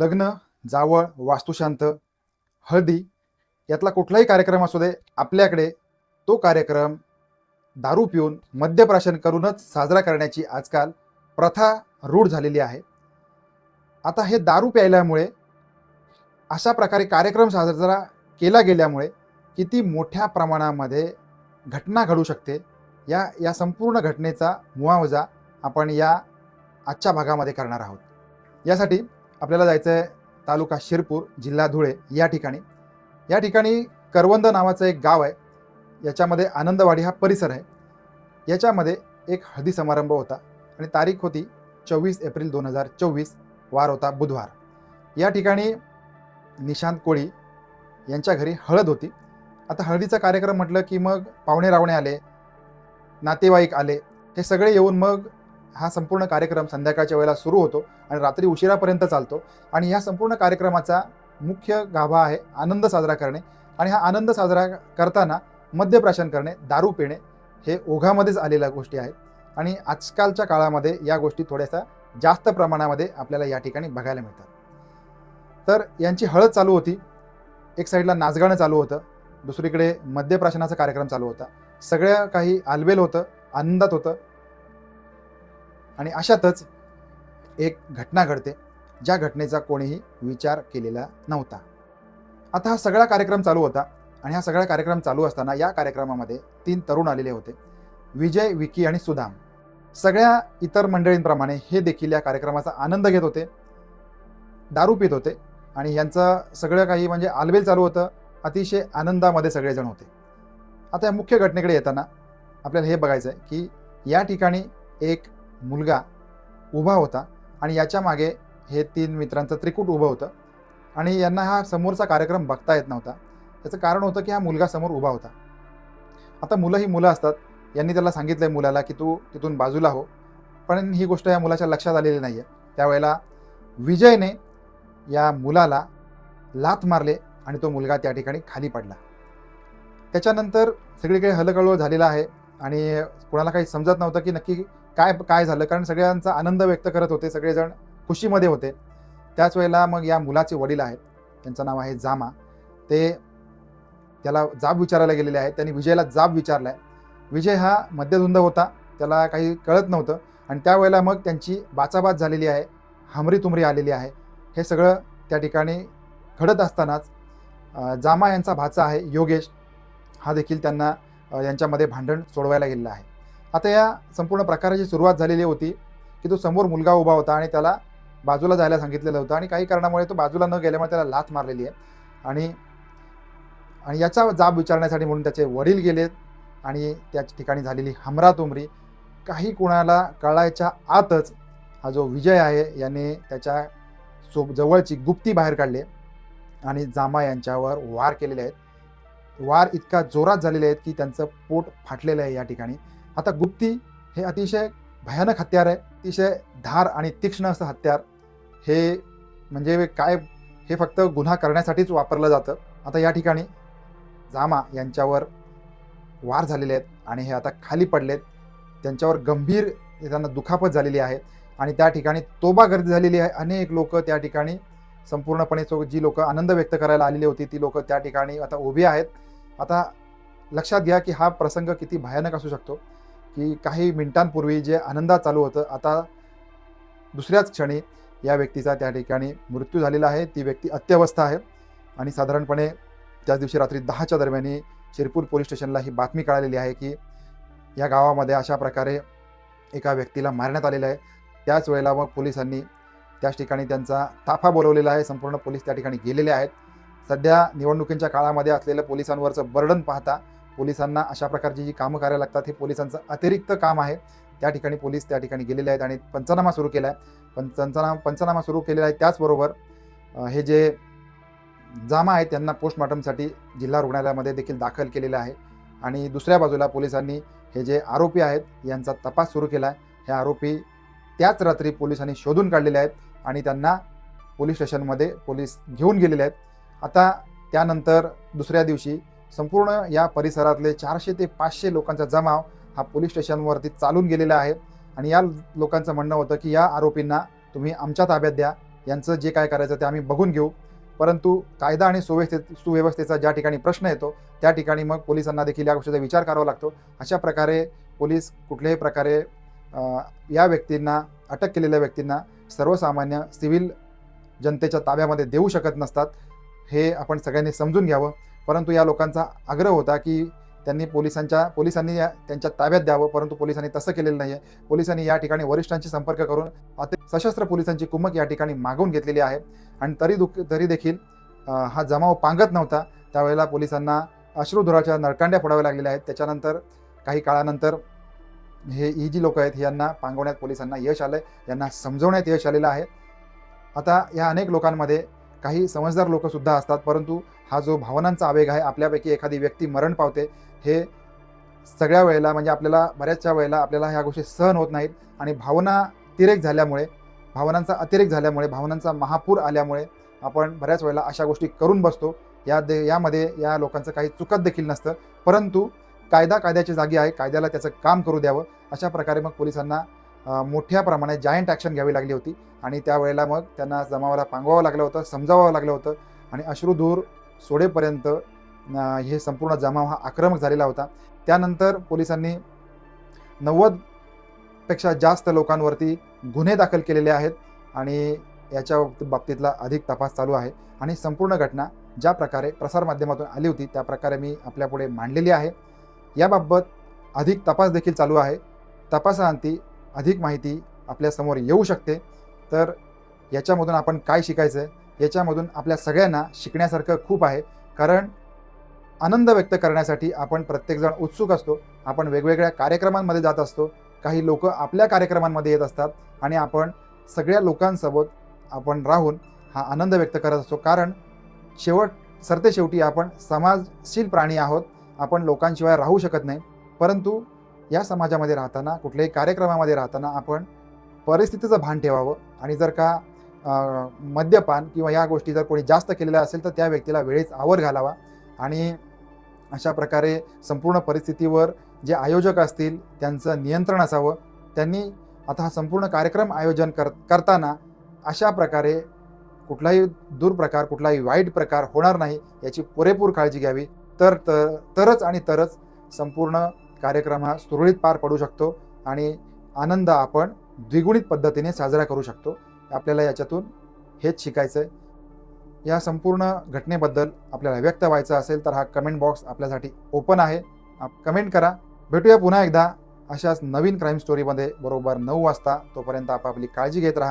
लग्न जावळ वास्तुशांत हळदी यातला कुठलाही कार्यक्रम असू दे आपल्याकडे तो कार्यक्रम दारू पिऊन मद्यप्राशन करूनच साजरा करण्याची आजकाल प्रथा रूढ झालेली आहे. आता हे दारू प्यायल्यामुळे अशा प्रकारे कार्यक्रम साजरा केला गेल्यामुळे किती मोठ्या प्रमाणामध्ये घटना घडू शकते या या संपूर्ण घटनेचा मुआवजा आपण या आजच्या भागामध्ये करणार आहोत. यासाठी आपल्याला जायचं आहे तालुका शिरपूर जिल्हा धुळे या ठिकाणी. या ठिकाणी करवंद नावाचं एक गाव आहे. याच्यामध्ये आनंदवाडी हा परिसर आहे. याच्यामध्ये एक हळदी समारंभ होता आणि तारीख होती चोवीस एप्रिल दोन हजार चोवीस वार होता बुधवार. या ठिकाणी निशांत कोळी यांच्या घरी हळद होती. आता हळदीचा कार्यक्रम म्हटलं की मग पाहुणे रावणे आले नातेवाईक आले हे सगळे येऊन मग हा संपूर्ण कार्यक्रम संध्याकाळच्या वेळेला सुरू होतो आणि रात्री उशिरापर्यंत चालतो. आणि या संपूर्ण कार्यक्रमाचा मुख्य गाभा आहे आनंद साजरा करणे. आणि हा आनंद साजरा करताना मद्यप्राशन करणे दारू पिणे हे ओघामध्येच आलेल्या गोष्टी आहेत. आणि आजकालच्या काळामध्ये या गोष्टी थोड्याशा जास्त प्रमाणामध्ये आपल्याला या ठिकाणी बघायला मिळतात. तर यांची हळद चालू होती. एक साईडला नाचगाणं चालू होतं. दुसरीकडे मद्यप्राशनाचा कार्यक्रम चालू होता. सगळ्या काही आलबेल होतं आनंदात होतं. आणि अशातच एक घटना घडते ज्या घटनेचा कोणीही विचार केलेला नव्हता. आता हा सगळा कार्यक्रम चालू होता आणि हा सगळा कार्यक्रम चालू असताना या कार्यक्रमामध्ये तीन तरुण आलेले होते विजय विकी आणि सुधाम सगळ्या इतर मंडळींप्रमाणे हे देखील या कार्यक्रमाचा आनंद घेत होते दारू पित होते आणि यांचं सगळं काही म्हणजे आलबेल चालू होतं अतिशय आनंदामध्ये सगळेजण होते. आता या मुख्य घटनेकडे येताना आपल्याला हे बघायचं आहे की या ठिकाणी एक मुलगा उभा होता आणि याच्या मागे हे तीन मित्रांचं त्रिकूट उभं होतं. आणि यांना हा समोरचा कार्यक्रम बघता येत नव्हता. त्याचं कारण होतं की हा मुलगा समोर उभा होता. आता मुलं ही मुलं असतात. यांनी त्याला सांगितलं आहे मुलाला की तू तिथून बाजूला हो. पण ही गोष्ट या मुलाच्या लक्षात आलेली नाही आहे त्यावेळेला विजयने या मुलाला लाथ मारले आणि तो मुलगा त्या ठिकाणी खाली पडला. त्याच्यानंतर सगळीकडे हलकळोळ झालेला आहे. आणि कोणाला काही समजत नव्हतं की नक्की काय काय झालं? कारण सगळ्यांचा आनंद व्यक्त करत होते सगळेजण खुशीमध्ये होते. त्याच वेळेला मग या मुलाचे वडील आहेत. त्यांचं नाव आहे जामा. ते त्याला जाब विचारायला गेलेले आहेत. त्यांनी विजयला जाब विचारला आहे विजय हा मध्यधुंद होता. त्याला काही कळत नव्हतं. आणि त्यावेळेला मग त्यांची बाचाबाच झालेली आहे. हमरी तुमरी आलेली आहे. हे सगळं त्या ठिकाणी घडत असतानाच जामा यांचा भाचा आहे योगेश. हा देखील त्यांना यांच्यामध्ये भांडण सोडवायला गेलेला आहे. आता या संपूर्ण प्रकाराची सुरुवात झालेली होती की तो समोर मुलगा उभा होता आणि त्याला बाजूला जायला सांगितलेलं होतं आणि काही कारणामुळे तो बाजूला न गेल्यामुळे त्याला लाथ मारलेली आहे. आणि आणि याचा जाब विचारण्यासाठी म्हणून त्याचे वडील गेलेत आणि त्या ठिकाणी झालेली हमरातुमरी काही कुणाला कळायच्या आतच हा जो विजय आहे याने त्याच्या सो जवळची गुप्ती बाहेर काढली आणि जामा यांच्यावर वार केलेले आहेत. वार इतका जोरात झालेले आहेत की त्यांचं पोट फाटलेलं आहे या ठिकाणी. आता गुप्ती हे अतिशय भयानक हत्यार आहे. अतिशय धार आणि तीक्ष्ण असं हत्यार. हे म्हणजे काय हे फक्त गुन्हा करण्यासाठीच वापरलं जातं. आता या ठिकाणी जामा यांच्यावर वार झालेले आहेत आणि हे आता खाली पडलेत. त्यांच्यावर गंभीर त्यांना दुखापत झालेली आहे आणि त्या ठिकाणी तोबा गर्दी झालेली आहे. अनेक लोक त्या ठिकाणी संपूर्णपणे सो जी लोक आनंद व्यक्त करायला आलेली होती ती लोक त्या ठिकाणी आता उभी आहेत. आता लक्षात घ्या की हा प्रसंग किती भयानक असू शकतो. की काही मिनिटांपूर्वी जे आनंदात चालू होतं आता दुसऱ्याच क्षणी या व्यक्तीचा त्या ठिकाणी मृत्यू झालेला आहे. ती व्यक्ती अत्यवस्था आहे आणि साधारणपणे त्याच दिवशी रात्री दहाच्या दरम्यानी शिरपूर पोलीस स्टेशनला ही बातमी कळालेली आहे की या गावामध्ये अशा प्रकारे एका व्यक्तीला मारण्यात आलेलं आहे. त्याच वेळेला मग पोलिसांनी त्याच ठिकाणी त्यांचा ताफा बोलवलेला आहे. संपूर्ण पोलीस त्या ठिकाणी गेलेले आहेत. सध्या निवडणुकींच्या काळामध्ये असलेलं पोलिसांवरचं बर्डन पाहता पोलिसांना अशा प्रकारची जी कामं करायला लागतात हे पोलिसांचं अतिरिक्त काम आहे. त्या ठिकाणी पोलीस त्या ठिकाणी गेलेले आहेत आणि पंचनामा सुरू केला आहे पण पंचनामा पंचनामा सुरू केलेला आहे त्याचबरोबर हे जे जामा आहेत त्यांना पोस्टमॉर्टमसाठी जिल्हा रुग्णालयामध्ये देखील दाखल केलेलं आहे. आणि दुसऱ्या बाजूला पोलिसांनी हे जे आरोपी आहेत यांचा तपास सुरू केला आहे हे आरोपी त्याच रात्री पोलिसांनी शोधून काढलेले आहेत आणि त्यांना पोलीस स्टेशनमध्ये पोलीस घेऊन गेलेले आहेत. आता त्यानंतर दुसऱ्या दिवशी संपूर्ण या परिसरातले चारशे ते पाचशे लोकांचा जमाव हा पोलीस स्टेशनवरती चालून गेलेला आहे. आणि या लोकांचं म्हणणं होतं की या आरोपींना तुम्ही आमच्या ताब्यात द्या. यांचं जे काय करायचं ते आम्ही बघून घेऊ. परंतु कायदा आणि सुव्यवस्थे सुव्यवस्थेचा ज्या ठिकाणी प्रश्न येतो त्या ठिकाणी मग पोलिसांना देखील या गोष्टीचा विचार करावा लागतो. अशा प्रकारे पोलीस कुठल्याही प्रकारे या व्यक्तींना अटक केलेल्या व्यक्तींना सर्वसामान्य सिव्हिल जनतेच्या ताब्यामध्ये देऊ शकत नसतात. हे आपण सगळ्यांनी समजून घ्यावं. परंतु या लोकांचा आग्रह होता की त्यांनी पोलिसांच्या पोलिसांनी या त्यांच्या ताब्यात द्यावं परंतु पोलिसांनी तसं केलेलं नाही आहे पोलिसांनी या ठिकाणी वरिष्ठांशी संपर्क करून अति सशस्त्र पोलिसांची कुमक या ठिकाणी मागवून घेतलेली आहे. आणि तरी दुख तरी देखील हा जमाव पांगत नव्हता. त्यावेळेला पोलिसांना अश्रुधुराच्या नळकांड्या फोडाव्या लागलेल्या आहेत. त्याच्यानंतर काही काळानंतर हे ही जी लोक आहेत यांना पांगवण्यात पोलिसांना यश आलं यांना समजवण्यात यश आलेलं आहे. आता या अनेक लोकांमध्ये काही समजदार लोकसुद्धा असतात परंतु हा जो भावनांचा आवेग आहे आपल्यापैकी एखादी व्यक्ती मरण पावते हे सगळ्या वेळेला म्हणजे आपल्याला बऱ्याचशा वेळेला आपल्याला ह्या गोष्टी सहन होत नाहीत आणि भावना अतिरेक झाल्यामुळे भावनांचा अतिरेक झाल्यामुळे भावनांचा महापूर आल्यामुळे आपण बऱ्याच वेळेला अशा गोष्टी करून बसतो. या दे यामध्ये या लोकांचं काही चुकत देखील नसतं. परंतु कायदा कायद्याची जागी आहे कायद्याला त्याचं काम करू द्यावं अशा प्रकारे मग पोलिसांना मोठ्या प्रमाणात जायंट ॲक्शन घ्यावी लागली होती. आणि त्यावेळेला मग त्यांना जमावाला पांगवावं लागलं होतं समजावावं लागलं होतं. आणि अश्रुधूर सोडेपर्यंत हे संपूर्ण जमाव हा आक्रमक झालेला होता. त्यानंतर पोलिसांनी नव्वदपेक्षा जास्त लोकांवरती गुन्हे दाखल केलेले आहेत. आणि याच्या बाबतीतला अधिक तपास चालू आहे. आणि संपूर्ण घटना ज्या प्रकारे प्रसारमाध्यमातून आली होती त्या प्रकारे मी आपल्यापुढे मांडलेली आहे. याबाबत अधिक तपास देखील चालू आहे. तपासाअंती अधिक माहिती आपल्यासमोर येऊ शकते. तर याच्यामधून आपण काय शिकायचं आहे याच्यामधून आपल्या सगळ्यांना शिकण्यासारखं खूप आहे. कारण आनंद व्यक्त करण्यासाठी आपण प्रत्येकजण उत्सुक असतो. आपण वेगवेगळ्या कार्यक्रमांमध्ये जात असतो. काही लोक आपल्या कार्यक्रमांमध्ये येत असतात आणि आपण सगळ्या लोकांसोबत आपण राहून हा आनंद व्यक्त करत असतो. कारण शेवट सरते शेवटी आपण समाजशील प्राणी आहोत. आपण लोकांशिवाय राहू शकत नाही. परंतु या समाजामध्ये राहताना कुठल्याही कार्यक्रमामध्ये राहताना आपण परिस्थितीचं भान ठेवावं. आणि जर का मद्यपान किंवा या गोष्टी जर कोणी जास्त केलेल्या असेल तर त्या व्यक्तीला वेळेत आवर घालावा. आणि अशा प्रकारे संपूर्ण परिस्थितीवर जे आयोजक असतील त्यांचं नियंत्रण असावं. त्यांनी आता हा संपूर्ण कार्यक्रम आयोजन कर करताना अशा प्रकारे कुठलाही दुर्प्रकार कुठलाही वाईट प्रकार होणार नाही याची पुरेपूर काळजी घ्यावी. तर तर तरच आणि तरच संपूर्ण कार्यक्रम हा सुरळीत पार पडू शकतो आणि आनंद आपण द्विगुणित पद्धतीने साजरा करू शकतो. आपल्याला याच्यातून हेच शिकायचं आहे या संपूर्ण घटनेबद्दल आपल्याला व्यक्त व्हायचं असेल तर हा कमेंट बॉक्स आपल्यासाठी ओपन आहे. आप कमेंट करा. भेटूया पुन्हा एकदा. अशाच नवीन क्राईम स्टोरीमध्ये बरोबर नऊ वाजता. तोपर्यंत आपापली काळजी घेत राहा.